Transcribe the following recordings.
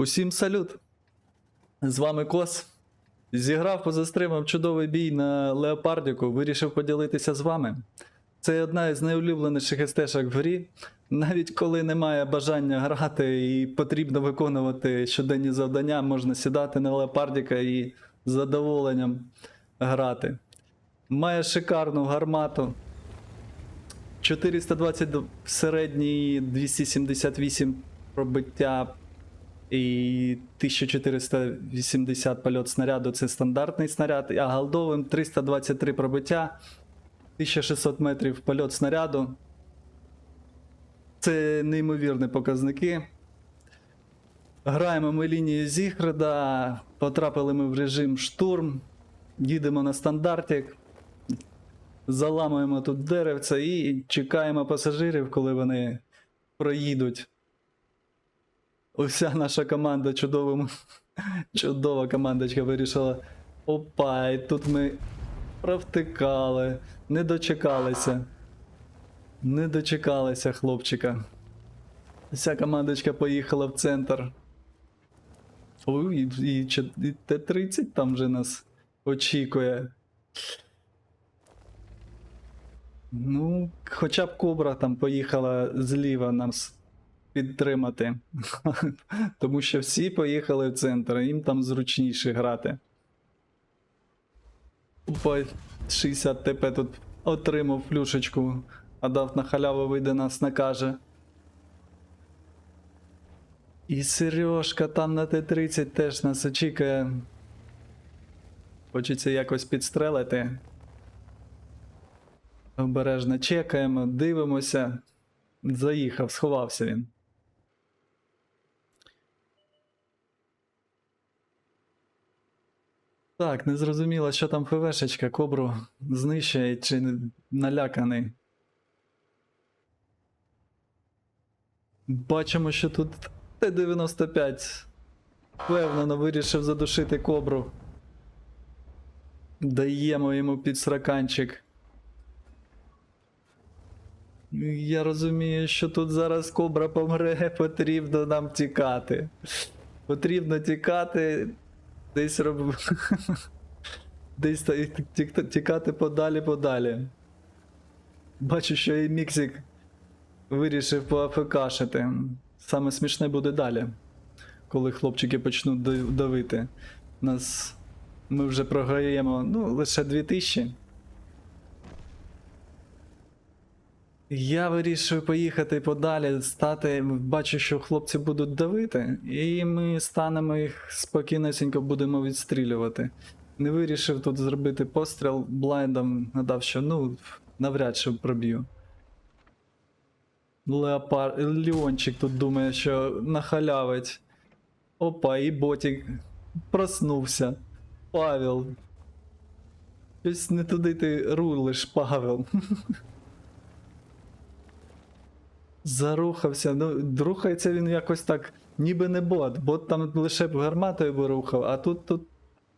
Усім салют! З вами Кос. Зіграв поза стримом чудовий бій на Леопардіку, вирішив поділитися з вами. Це одна із найулюбленіших естешок в грі. Навіть коли немає бажання грати і потрібно виконувати щоденні завдання, можна сідати на Леопардіка і з задоволенням грати. Має шикарну гармату. 420 середній 278 пробиття і 1480 польот снаряду це стандартний снаряд, а голдовим 323 пробиття, 1600 метрів польот снаряду. Це неймовірні показники. Граємо ми лінію Зіграда, потрапили ми в режим штурм, їдемо на стандартик, заламуємо тут деревце і чекаємо пасажирів, коли вони проїдуть. Уся наша команда чудовим, чудова командочка вирішила. Опа, і тут ми провтикали, не дочекалися. Не дочекалися хлопчика. Вся командочка поїхала в центр. Ой, і, і, і Т-30 там вже нас очікує. Ну, хоча б Кобра там поїхала зліва нам підтримати. Тому що всі поїхали в центр, їм там зручніше грати. Опа, 60 ТП тут отримав плюшечку, а дав на халяву вийде нас накаже. І Сережка там на Т-30 теж нас очікує. Хочеться якось підстрелити. Обережно чекаємо, дивимося. Заїхав, сховався він. Так, не зрозуміло, що там ФВшечка, кобру знищує чи наляканий. Бачимо, що тут Т-95 впевнено вирішив задушити кобру. Даємо йому підсраканчик. Я розумію, що тут зараз кобра помре, потрібно нам тікати. Потрібно тікати. Десь роб... Десь тікати подалі подалі. Бачу, що і Міксік вирішив поафекашити. Саме смішне буде далі, коли хлопчики почнуть да- давити. Нас ми вже програємо ну, лише 2000. Я вирішую поїхати подалі, стати. Бачу, що хлопці будуть давити, і ми станемо їх спокійнесенько будемо відстрілювати. Не вирішив тут зробити постріл блайндом, надав, що ну, навряд чи проб'ю. Леопар... Леончик тут думає, що нахалявить. Опа, і ботик проснувся. Павел. Щось не туди ти рулиш, Павел. Зарухався. Ну, рухається він якось так, ніби не бот. Бот там лише б гарматою би рухав, а тут, тут,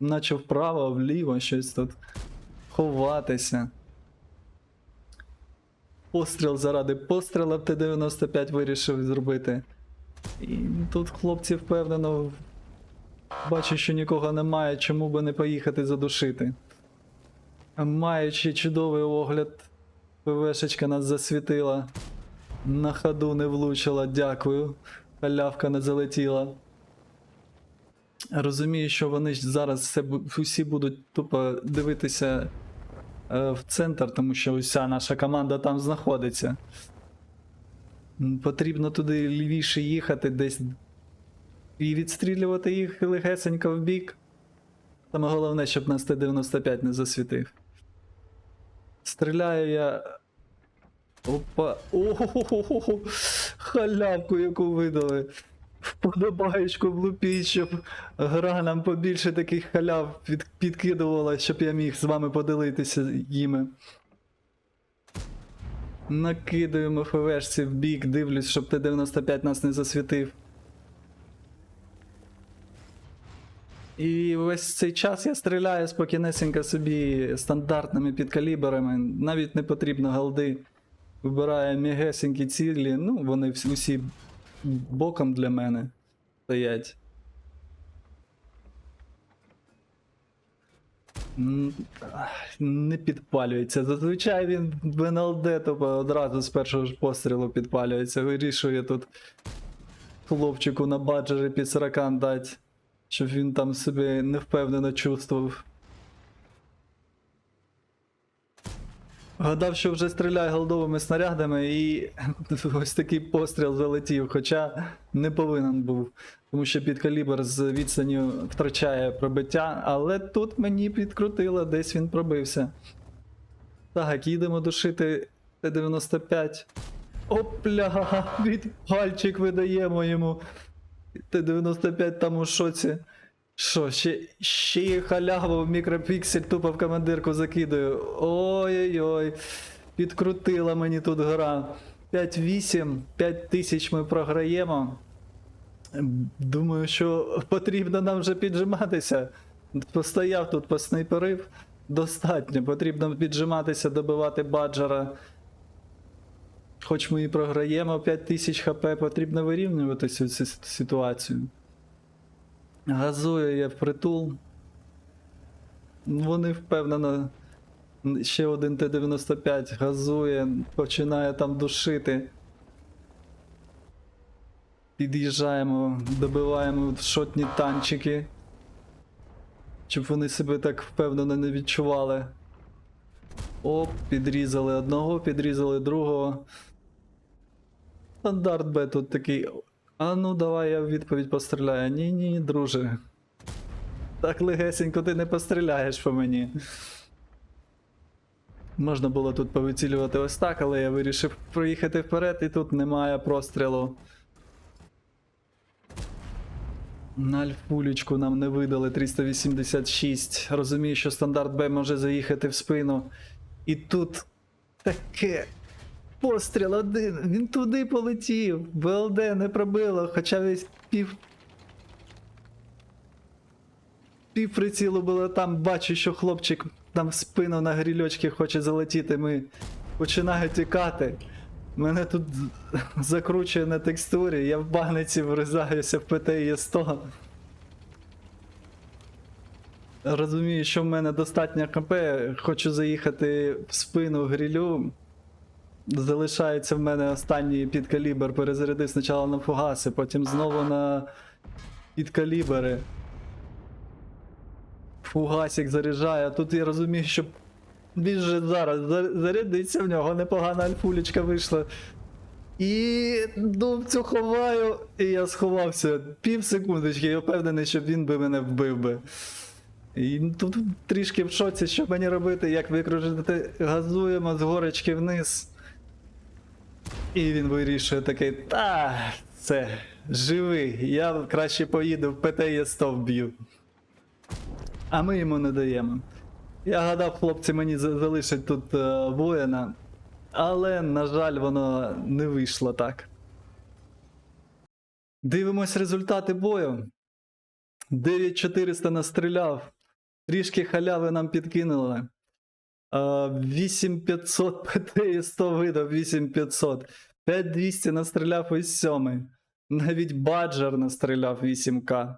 наче вправо, вліво, щось тут ховатися. Постріл заради постріла в Т-95 вирішив зробити. І тут хлопці впевнено бачу, що нікого немає, чому би не поїхати задушити. Маючи чудовий огляд, ПВшечка нас засвітила. На ходу не влучила, дякую. Халявка не залетіла. Розумію, що вони ж зараз все, усі будуть тупо дивитися е, в центр, тому що уся наша команда там знаходиться. Потрібно туди лівіше їхати, десь і відстрілювати їх легесенько в бік. Саме головне, щоб нас Т-95 не засвітив. Стріляю я Опа. Ого, халявку, яку видали. Вподобаєчку влупіть, щоб гра нам побільше таких халяв під, підкидувала, щоб я міг з вами поділитися їми. Накидуємо ФВшці в бік, дивлюсь, щоб Т-95 нас не засвітив. І весь цей час я стріляю спокійнесенько собі стандартними підкаліберами, навіть не потрібно голди вибирає мігесенькі цілі, ну вони усі боком для мене стоять. Не підпалюється. Зазвичай він в НЛД тобто одразу з першого ж пострілу підпалюється. Вирішує тут хлопчику на баджері під сракан дати, щоб він там себе невпевнено чувствував. Гадав, що вже стріляє голдовими снарядами, і ось такий постріл залетів, хоча не повинен був, тому що підкалібр з відстані втрачає пробиття, але тут мені підкрутило, десь він пробився. Так, їдемо душити Т-95. Опля, від пальчик видаємо йому. Т-95 там у шоці. Що, ще, ще є халява в мікропіксель, тупо в командирку закидаю. Ой-ой-ой. Підкрутила мені тут гра. 5-8, 5 тисяч ми програємо. Думаю, що потрібно нам вже піджиматися. Постояв тут, поснайперив. Достатньо. Потрібно піджиматися, добивати баджера. Хоч ми і програємо 5 тисяч хп, потрібно вирівнювати цю ситуацію. Газує я впритул. Вони впевнено. Ще один Т-95 газує, починає там душити. Під'їжджаємо, добиваємо шотні танчики. Щоб вони себе так впевнено не відчували. Оп, підрізали одного, підрізали другого. Стандарт Б тут такий. А ну давай я в відповідь постріляю. Ні, ні, друже. Так легесенько ти не постріляєш по мені. Можна було тут повицілювати ось так, але я вирішив проїхати вперед, і тут немає прострілу. На альфулечку нам не видали 386. Розумію, що стандарт Б може заїхати в спину. І тут таке. Постріл один, він туди полетів. БЛД не пробило, хоча весь пів. Пів прицілу було там, бачу, що хлопчик там в спину на грільочки хоче залетіти. Ми починаю тікати. Мене тут закручує на текстурі, я в багниці вризаюся в ПТІ 100. Розумію, що в мене достатньо КП, хочу заїхати в спину грилю. Залишається в мене останній підкалібр. Перезарядив спочатку на фугаси, потім знову на підкалібери. Фугасик заряджає. Тут я розумію, що він же зараз зарядиться в нього, непогана альфулечка вийшла. І думцю ховаю, і я сховався пів секундочки, я впевнений, що він би мене вбив би. І тут трішки в шоці, що мені робити, як викружити, газуємо з горочки вниз. І він вирішує такий, та, це, живий, я краще поїду в ПТЄ 100 вб'ю. А ми йому не даємо. Я гадав, хлопці мені залишать тут е, воїна, але, на жаль, воно не вийшло так. Дивимось результати бою. 9400 настріляв. Трішки халяви нам підкинули. А, 8500 ПТ і 100 видав 8500. 5200 настріляв ось сьомий. Навіть баджер настріляв 8К.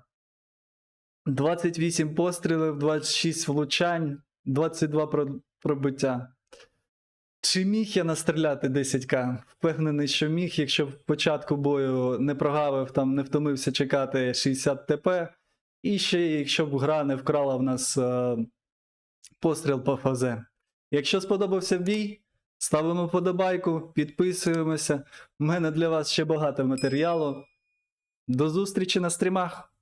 28 пострілів, 26 влучань, 22 пробиття. Чи міг я настріляти 10к? Впевнений, що міг, якщо в початку бою не прогавив, там не втомився чекати 60 ТП. І ще якщо б гра не вкрала в нас е, постріл по ФАЗ. Якщо сподобався бій, ставимо подобайку, підписуємося. У мене для вас ще багато матеріалу. До зустрічі на стрімах!